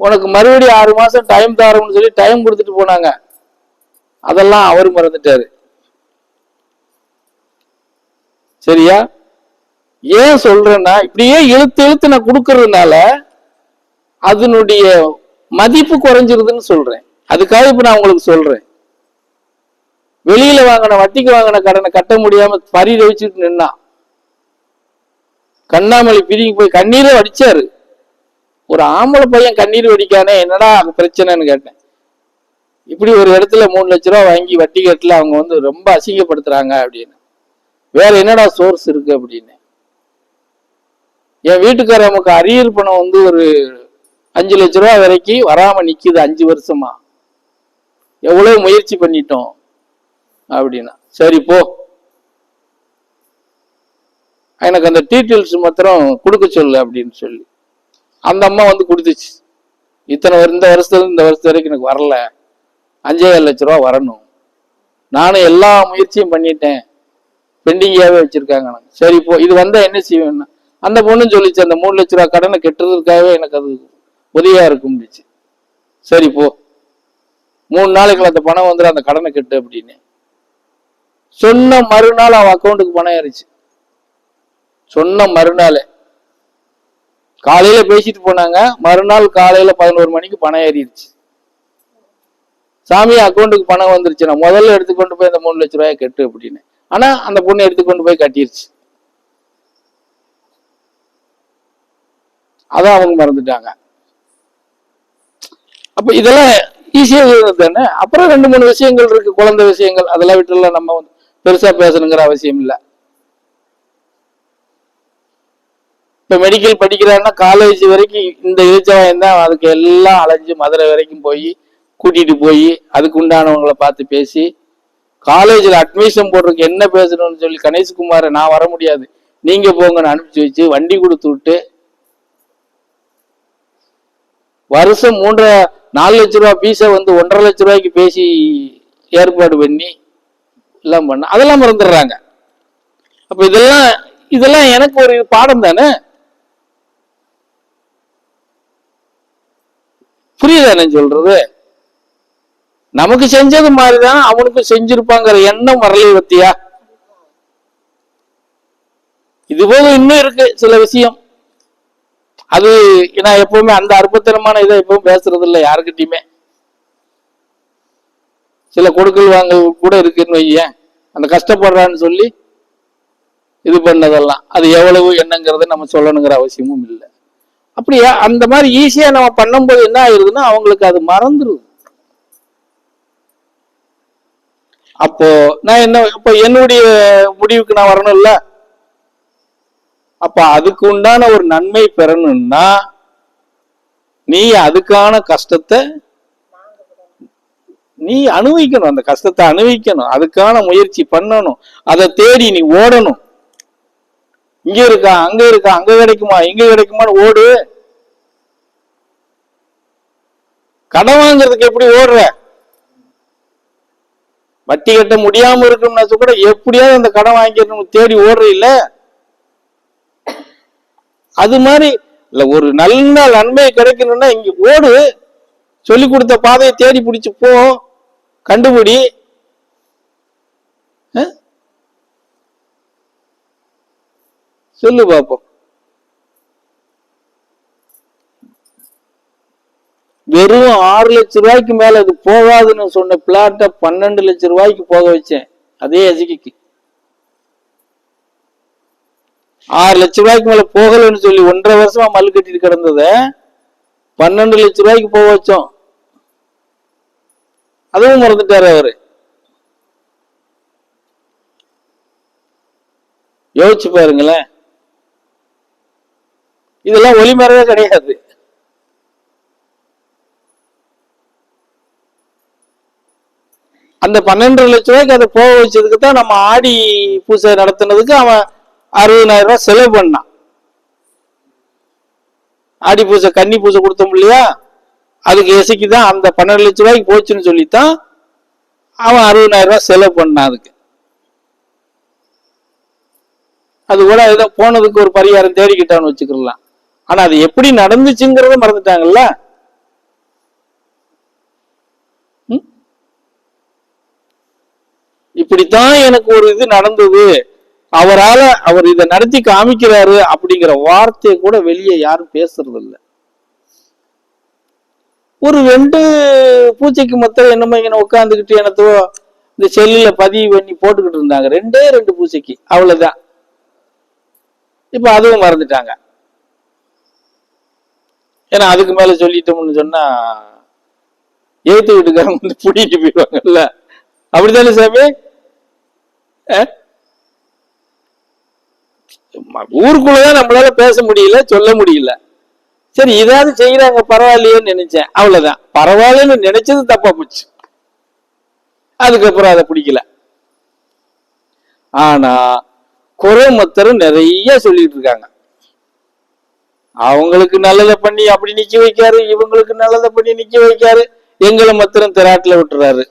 உனக்கு மறுபடியும் ஆறு மாதம் டைம் தரோம்னு சொல்லி டைம் கொடுத்துட்டு போனாங்க. அதெல்லாம் அவர் மறந்துட்டாரு. சரியா? ஏன் சொல்றேன்னா இப்படியே இழுத்து இழுத்து நான் கொடுக்கறதுனால அதனுடைய மதிப்பு குறைஞ்சிருதுன்னு சொல்றேன். அதுக்காக இப்ப நான் உங்களுக்கு சொல்றேன். வெளியில வாங்கின வட்டிக்கு வாங்கின கடனை கட்ட முடியாம பரியில வச்சுட்டு நின்னா கண்ணாமலை பிரிங்கி போய் கண்ணீரை வடிச்சாரு ஒரு ஆம்பளை பையன் கண்ணீர் வடிக்கானே என்னடா அங்க பிரச்சனைன்னு கேட்டேன். இப்படி ஒரு இடத்துல மூணு லட்ச ரூபா வாங்கி வட்டி கட்டில் அவங்க வந்து ரொம்ப அசிங்கப்படுத்துறாங்க அப்படின்னு. வேற என்னடா சோர்ஸ் இருக்கு அப்படின்னு. என் வீட்டுக்கார நமக்கு அரியர் பணம் வந்து ஒரு அஞ்சு லட்ச ரூபா வரைக்கும் வராம நிக்குது அஞ்சு வருஷமா. எவ்வளவு முயற்சி பண்ணிட்டோம் அப்படின்னா. சரி போ. எனக்கு அந்த டீட்டெயில்ஸ் மாத்திரம் கொடுக்க சொல்லு அப்படின்னு சொல்லி. அந்த அம்மா வந்து கொடுத்துச்சு. இத்தனை இந்த வருஷத்துல இந்த வருஷத்து வரைக்கும் எனக்கு வரல. அஞ்சே ஏழு லட்ச ரூபா வரணும். நானும் எல்லா முயற்சியும் பண்ணிட்டேன். பெண்டிங்காகவே வச்சிருக்காங்க எனக்கு. சரி இப்போ இது வந்தால் என்ன செய்வேன்னா அந்த பொண்ணும் சொல்லிச்சு அந்த மூணு லட்ச ரூபா கடனை கெட்டுறதுக்காகவே எனக்கு அது உதவியா இருக்கும்னுச்சு சரி போ. மூணு நாளைக்குள்ள அந்த பணம் வந்துடும் அந்த கடனை கெட்டு அப்படின்னு. சொன்ன மறுநாள் அவன் அக்கௌண்ட்டுக்கு பணம் ஏறிச்சு. சொன்ன மறுநாள். காலையில பேசிட்டு போனாங்க. மறுநாள் காலையில பதினோரு மணிக்கு பணம் ஏறிடுச்சு. சாமி அக்கௌண்ட்டுக்கு பணம் வந்துருச்சு. நான் முதல்ல எடுத்துக்கொண்டு போய் அந்த மூணு லட்ச ரூபாய் கட்டு அப்படின்னு. ஆனா அந்த பொண்ணு எடுத்துக்கொண்டு போய் கட்டிருச்சு. அதான் அவங்க மறந்துட்டாங்க. அப்ப இதெல்லாம் ஈஸியா தானே அப்புறம் ரெண்டு மூணு விஷயங்கள் இருக்கு. குழந்தை விஷயங்கள் அதெல்லாம் விட்டுலாம் நம்ம வந்து பெருசா பேசணுங்கிற அவசியம் இல்லை. இப்போ மெடிக்கல் படிக்கிறான்னா காலேஜ் வரைக்கும் இந்த இழிச்சவாயம் தான். அதுக்கு எல்லாம் அலைஞ்சு மதுரை வரைக்கும் போய் கூட்டிகிட்டு போய் அதுக்குண்டானவங்கள பார்த்து பேசி காலேஜில் அட்மிஷன் போடுறதுக்கு என்ன பேசணும்னு சொல்லி கணேஷ்குமாரை நான் வர முடியாது. நீங்கள் போங்கன்னு அனுப்பிச்சு வச்சு வண்டி கொடுத்து விட்டு வருஷம் மூன்றரை நாலு லட்ச ரூபா ஃபீஸை வந்து ஒன்றரை லட்ச ரூபாய்க்கு பேசி ஏற்பாடு பண்ணி எல்லாம் பண்ண அதெல்லாம் மறந்துடுறாங்க. அப்போ இதெல்லாம் இதெல்லாம் எனக்கு ஒரு பாடம் தானே? புரியுதா என்ன சொல்றது? நமக்கு செஞ்சது மாதிரிதான் அவனுக்கும் செஞ்சிருப்பாங்கிற எண்ணம் வரலை பத்தியா? இது போக இன்னும் இருக்கு சில விஷயம். அது நான் எப்பவுமே அந்த அற்புதமான இதை எப்பவும் பேசுறது இல்லை யாருக்கிட்டையுமே. சில கொடுக்கல் வாங்கல் கூட இருக்குன்னு வையேன் அந்த கஷ்டப்படுறான்னு சொல்லி இது பண்ணதெல்லாம். அது எவ்வளவு என்னங்கிறத நம்ம சொல்லணுங்கிற அவசியமும் இல்லை. அப்படியா? அந்த மாதிரி ஈஸியா நம்ம பண்ணும்போது என்ன ஆயிருதுன்னா அவங்களுக்கு அது மறந்துடும் அப்போ நான் என்ன இப்போ என்னுடைய முடிவுக்கு நான் வரணும்ல? அப்ப அதுக்கு உண்டான ஒரு நன்மை பெறணும்னா நீ அதுக்கான கஷ்டத்தை நீ அனுபவிக்கணும். அந்த கஷ்டத்தை அனுபவிக்கணும். அதுக்கான முயற்சி பண்ணணும். அதை தேடி நீ ஓடணும். இங்க இருக்கா அங்க இருக்கா அங்க கிடைக்குமா இங்க கிடைக்குமான்னு ஓடு. கடன் வாங்குறதுக்கு எப்படி ஓடுற? வட்டி கட்ட முடியாம இருக்கும்னா கூட எப்படியாவது அந்த கடன் வாங்கிக்கணும் தேடி ஓடுற இல்ல அது மாதிரி இல்ல ஒரு நல்ல நன்மை கிடைக்கணும்னா இங்க ஓடு. சொல்லி கொடுத்த பாதையை தேடி பிடிச்சு போ கண்டுபிடி. சொல்லு பாப்போம். வெறும் ஆறு லட்ச ரூபாய்க்கு மேல அது போகாதுன்னு சொன்ன பிளாட்டை பன்னெண்டு லட்ச ரூபாய்க்கு போக வச்சேன். அதே அஜிக்கு ஆறு லட்ச ரூபாய்க்கு மேல போகலைன்னு சொல்லி ஒன்றரை வருஷமா மல்லு கட்டிட்டு கிடந்தத பன்னெண்டு லட்ச ரூபாய்க்கு போக வச்சோம். அதுவும் மறந்துட்டாரு அவரு. யோசிச்சு பாருங்களேன். இதெல்லாம் ஒளிமறைவே கிடையாது. அந்த பன்னெண்டு லட்ச ரூபாய்க்கு அதை போக வச்சதுக்கு தான் நம்ம ஆடி பூசை நடத்தினதுக்கு அவன் அறுபதாயிரம் ரூபாய் செலவு பண்ணான். ஆடி பூசை கன்னி பூசை கொடுத்தோம் இல்லையா? அதுக்கு எசைக்கு தான் அந்த பன்னெண்டு லட்ச ரூபாய்க்கு போச்சுன்னு சொல்லித்தான் அவன் அறுபதாயிரம் ரூபாய் செலவு பண்ணான் அதுக்கு. அது கூட ஏதோ போனதுக்கு ஒரு பரிகாரம் தேடிக்கிட்டான்னு வச்சுக்கலாம் ஆனா அது எப்படி நடந்துச்சுங்கிறத மறந்துட்டாங்கல்ல? இப்படித்தான் எனக்கு ஒரு இது நடந்தது. அவரால் அவர் இதை நடத்தி காமிக்கிறாரு அப்படிங்கிற வார்த்தையை கூட வெளியே யாரும் பேசுறது இல்லை ஒரு ரெண்டு பூச்சைக்கு மொத்தம் என்னமோ இங்கே உட்காந்துக்கிட்டு எனத்தோ இந்த செல்லில் பதிவு பண்ணி போட்டுக்கிட்டு இருந்தாங்க. ரெண்டே ரெண்டு பூச்சைக்கு அவ்வளோதான் இப்போ அதுவும் மறந்துட்டாங்க. ஏன்னா அதுக்கு மேல சொல்லிட்டோம்னு சொன்னா எழுத்து வீட்டுக்காரங்க வந்து பிடிக்கிட்டு போயிடுவாங்கல்ல. அப்படித்தானே சாமி? ஊருக்குள்ளதான் நம்மளால பேச முடியல சொல்ல முடியல. சரி இதாவது செய்யறாங்க பரவாயில்லையேன்னு நினைச்சேன். அவ்வளவுதான். பரவாயில்லன்னு நினைச்சது தப்பா போச்சு. அதுக்கப்புறம் அதை பிடிக்கல. ஆனா குறைமத்தரும் நிறைய சொல்லிட்டு இருக்காங்க. அவங்களுக்கு நல்லதை பண்ணி அப்படி நிக்க வைக்காரு இவங்களுக்கு நல்லதை பண்ணி நிக்க வைக்காரு. எங்களை மத்திரம் திராட்டில் விட்டுறாரு.